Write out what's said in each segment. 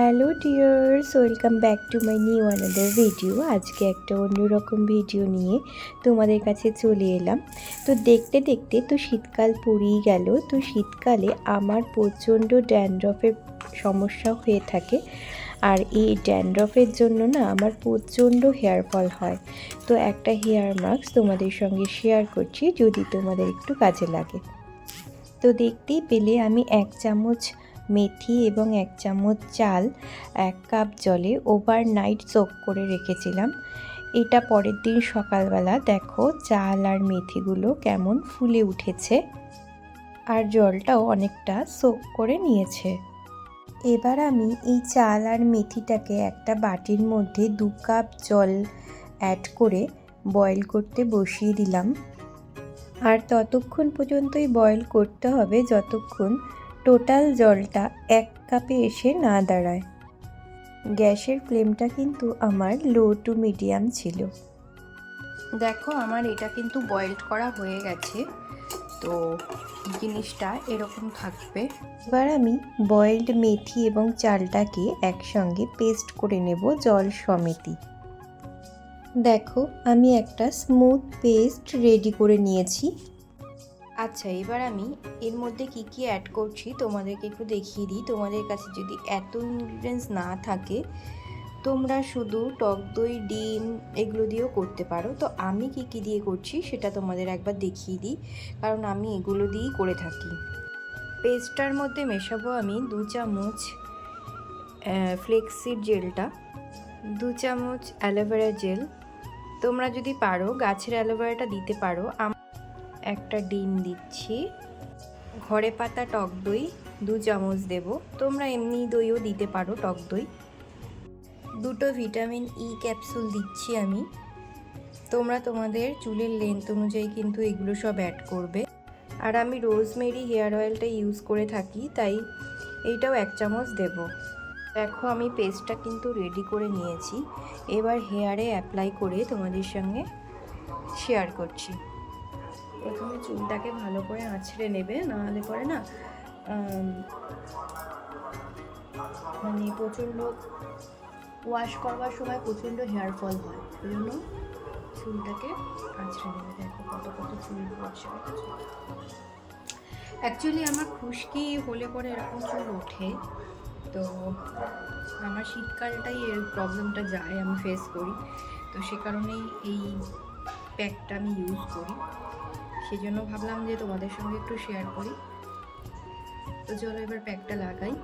Hello dears, welcome back to my new another video. আজকে একটা অন্যরকম ভিডিও নিয়ে তোমাদের কাছে চলে এলাম। তো দেখতে দেখতে তো শীতকাল পড়েই গেল। তো শীতকালে আমার প্রচণ্ড ড্যান্ড্রফের সমস্যা হয়ে থাকে। আর এই ড্যান্ড্রফের জন্য না আমার প্রচণ্ড হেয়ার ফল হয়। তো একটা হেয়ার মাস্ক তোমাদের সঙ্গে শেয়ার করছি যদি তোমাদের একটু কাজে লাগে। তো দেখতেই পেলে আমি এক চামচ মেথি এবং এক চামচ চাল, এক কাপ জলে ওভারনাইট সোক করে রেখেছিলাম। এটা পরের দিন সকালবেলা দেখো চাল আর মেথিগুলো কেমন ফুলে উঠেছে আর জলটাও অনেকটা সোক করে নিয়েছে। এবার আমি এই চাল আর মেথিটাকে একটা বাটির মধ্যে দু কাপ জল অ্যাড করে বয়েল করতে বসিয়ে দিলাম। আর ততক্ষণ পর্যন্তই বয়েল করতে হবে, যতক্ষণ টোটাল জলটা এক কাপে এসে না দাঁড়ায়। গ্যাসের ফ্লেমটা কিন্তু আমার লো টু মিডিয়াম ছিল। দেখো আমার এটা কিন্তু বয়েলড করা হয়ে গেছে, তো জিনিসটা এরকম থাকবে। এবার আমি বয়েলড মেথি এবং চালটাকে একসঙ্গে পেস্ট করে নেব জল সমেতি। দেখো আমি একটা স্মুথ পেস্ট রেডি করে নিয়েছি। আচ্ছা এবার আমি এর মধ্যে কি কি অ্যাড করছি তোমাদেরকে একটু দেখিয়ে দিই। তোমাদের কাছে যদি এত ইনগ্রিডিয়েন্টস না থাকে, তোমরা শুধু টক দই, ডিম এগুলো দিয়েও করতে পারো। তো আমি কি কি দিয়ে করছি সেটা তোমাদের একবার দেখিয়ে দিই, কারণ আমি এগুলো দিয়েই করে থাকি। পেস্টটার মধ্যে মেশাবো আমি দু চামচ ফ্লেক্সিড জেলটা দু চামচ অ্যালোভেরা জেল তোমরা যদি পারো, গাছের অ্যালোভেরাটা দিতে পারো। একটা ডিম দিচ্ছি। ঘরে পাতা, টক দই, দু চামচ দেব। তোমরা এমনি দইও দিতে পারো টক দই। দুটো ভিটামিন ই ক্যাপসুল দিচ্ছি আমি। তোমরা তোমাদের চুলের লেন্থ অনুযায়ী কিন্তু এগুলো সব অ্যাড করবে। আর আমি রোজমেরি হেয়ার অয়েলটা ইউজ করে থাকি, তাই এইটাও এক চামচ দেব। দেখো আমি পেস্টটা কিন্তু রেডি করে নিয়েছি। এবার হেয়ারে অ্যাপ্লাই করে তোমাদের সঙ্গে শেয়ার করছি। প্রথমে চুলটাকে ভালো করে আঁচড়ে নেবে, নাহলে পরে না মানে প্রচণ্ড ওয়াশ করবার সময় প্রচণ্ড হেয়ার ফল হয়। ওই জন্য চুলটাকে আঁচড়ে নেবে। দেখো কত কত চুল পড়ছে। অ্যাকচুয়ালি আমার খুশকি হলে পরে এরকম চুল ওঠে। তো আমার শীতকালটাই এর প্রবলেমটা যায়, আমি ফেস করি। তো সে কারণেই এই প্যাকটা আমি ইউজ করি। সেই জন্য ভাবলাম যে তোমাদের সঙ্গে একটু শেয়ার করি। তো চলো এবার প্যাকটা লাগাই।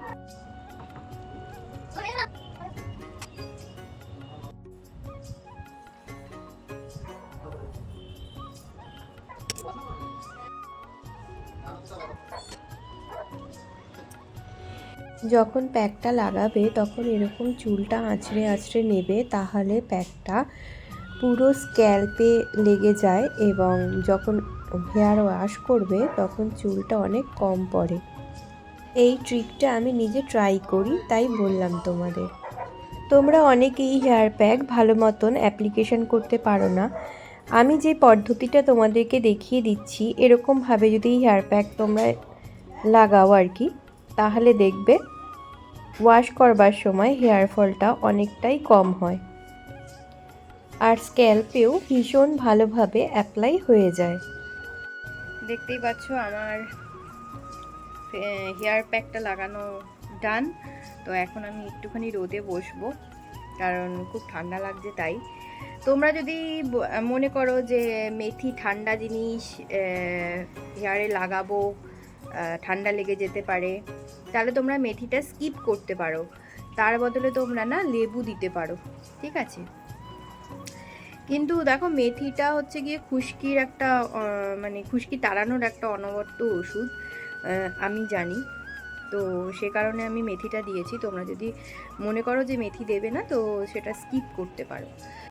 যখন প্যাকটা লাগাবে, তখন এরকম চুলটা আঁচড়ে আঁচড়ে নেবে, তাহলে প্যাকটা পুরো স্ক্যাল্পে লেগে যায় এবং যখন হেয়ার ওয়াশ করবে, তখন চুলটা অনেক কম পড়ে। এই ট্রিকটা আমি নিজে ট্রাই করি, তাই বললাম তোমাদের। তোমরা অনেকেই হেয়ার প্যাক ভালো মতন অ্যাপ্লিকেশন করতে পারো না। আমি যে পদ্ধতিটা তোমাদেরকে দেখিয়ে দিচ্ছি, এরকমভাবে যদি হেয়ার প্যাক তোমরা লাগাও আর কি, তাহলে দেখবে ওয়াশ করবার সময় হেয়ার ফলটা অনেকটাই কম হয়। আর স্ক্যাল্পেও ভীষণ ভালোভাবে অ্যাপ্লাই হয়ে যায়। দেখতেই পাচ্ছ আমার হেয়ার প্যাকটা লাগানো ডান তো এখন আমি একটুখানি রোদে বসবো, কারণ খুব ঠান্ডা লাগছে তাই। তোমরা যদি মনে করো যে মেথি ঠান্ডা জিনিস হেয়ারে লাগাবো ঠান্ডা লেগে যেতে পারে, তাহলে তোমরা মেথিটা স্কিপ করতে পারো। তার বদলে তোমরা না লেবু দিতে পারো, ঠিক আছে? কিন্তু দেখো মেথিটা হচ্ছে গিয়ে খুশকির একটা মানে খুশকি তাড়ানোর একটা অনবদ্য ওষুধ আমি জানি। তো সে কারণে আমি মেথিটা দিয়েছি। তোমরা যদি মনে করো যে মেথি দেবে না, তো সেটা স্কিপ করতে পারো।